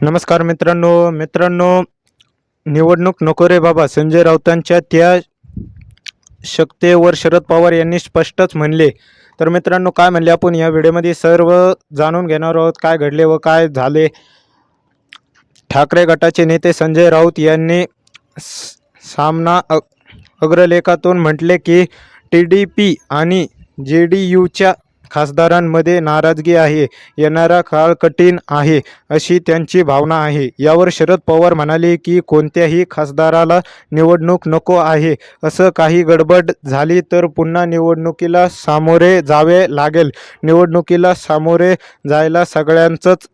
नमस्कार मित्रांनो मित्रांनो निवडणूक नको रे बाबा. संजय राऊतांच्या त्या शक्तेवर शरद पवार यांनी स्पष्टच म्हणले. तर मित्रांनो काय म्हणले आपण? या व्हिडिओमध्ये सर्व जाणून घेणार आहोत. काय घडले व काय झाले? ठाकरे गटाचे नेते संजय राऊत यांनी सामना अग्रलेखातून म्हटले की टी डी पी आणि जे डी यूच्या खासदारांमध्ये नाराजगी आहे येणारा काळ कठीण आहे अशी त्यांची भावना आहे. यावर शरद पवार म्हणाले की कोणत्याही खासदाराला निवडणूक नको आहे. असं काही गडबड झाली तर पुन्हा निवडणुकीला सामोरे जावे लागेल. निवडणुकीला सामोरे जायला सगळ्यांचंच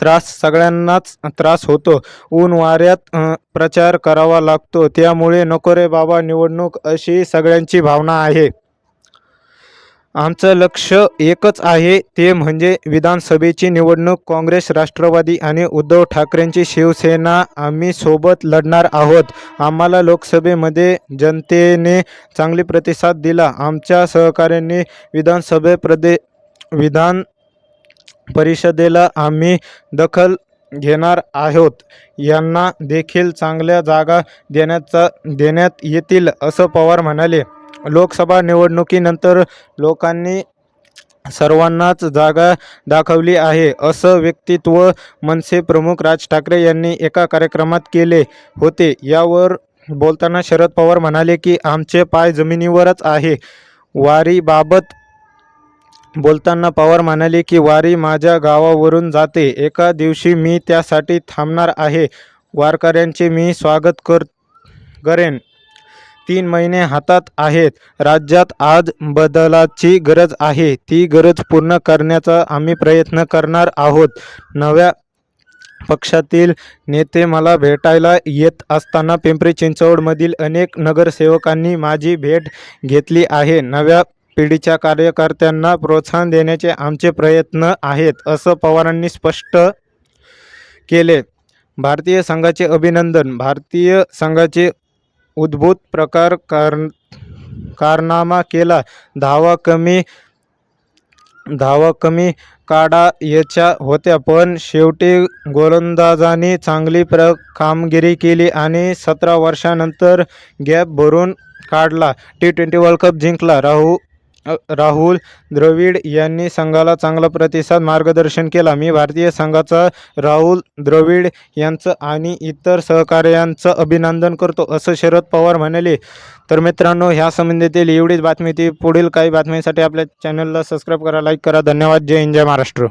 त्रास सगळ्यांनाच त्रास होतो. ऊन वाऱ्यात प्रचार करावा लागतो. त्यामुळे नको रे बाबा निवडणूक अशी सगळ्यांची भावना आहे. आमचं लक्ष एकच आहे ते म्हणजे विधानसभेची निवडणूक काँग्रेस राष्ट्रवादी आणि उद्धव ठाकरेंची शिवसेना. आम्ही सोबत लढणार आहोत. आम्हाला लोकसभेमध्ये जनतेने चांगली प्रतिसाद दिला. आमच्या सहकाऱ्यांनी विधानसभे प्रदे विधान परिषदेला आम्ही दखल घेणार आहोत. यांना देखील चांगल्या जागा देण्याचा देण्यात येतील असं पवार म्हणाले. लोकसभा निवडणुकीनंतर लोकांनी सर्वांनाच जागा दाखवली आहे असं व्यक्तित्व मनसे प्रमुख राज ठाकरे यांनी एका कार्यक्रमात केले होते. यावर बोलताना शरद पवार म्हणाले की आमचे पाय जमिनीवरच आहे. वारीबाबत बोलताना पवार म्हणाले की वारी माझ्या गावावरून जाते. एका दिवशी मी त्यासाठी थांबणार आहे. वारकऱ्यांचे मी स्वागत कर करेन. तीन महिने हातात आहेत. राज्यात आज बदलाची गरज आहे. ती गरज पूर्ण करण्याचा आम्ही प्रयत्न करणार आहोत. नव्या पक्षातील नेते मला भेटायला येत असताना पिंपरी चिंचवडमधील अनेक नगरसेवकांनी माझी भेट घेतली आहे. नव्या पिढीच्या कार्यकर्त्यांना प्रोत्साहन देण्याचे आमचे प्रयत्न आहेत असं पवारांनी स्पष्ट केले. भारतीय संघाचे अभिनंदन. भारतीय संघाचे उद्भूत प्रकार कार कारनामा केला. धावा कमी धावा कमी काढा याच्या होत्या पण शेवटी गोलंदाजांनी चांगली प्र कामगिरी केली आणि सतरा वर्षानंतर गॅप भरून काढला. टी ट्वेंटी वर्ल्ड कप जिंकला. राहू राहुल द्रविड यांनी संघाला चांगला प्रतिसाद मार्गदर्शन केला. मी भारतीय संघाचा राहुल द्रविड यांचं आणि इतर सहकार्यांचं अभिनंदन करतो असं शरद पवार म्हणाले. तर मित्रांनो ह्या संबंधीतील एवढीच बातमी ती पुढील काही बातम्यांसाठी आपल्या चॅनलला सबस्क्राईब करा लाईक करा. धन्यवाद. जय हिंद जय महाराष्ट्र.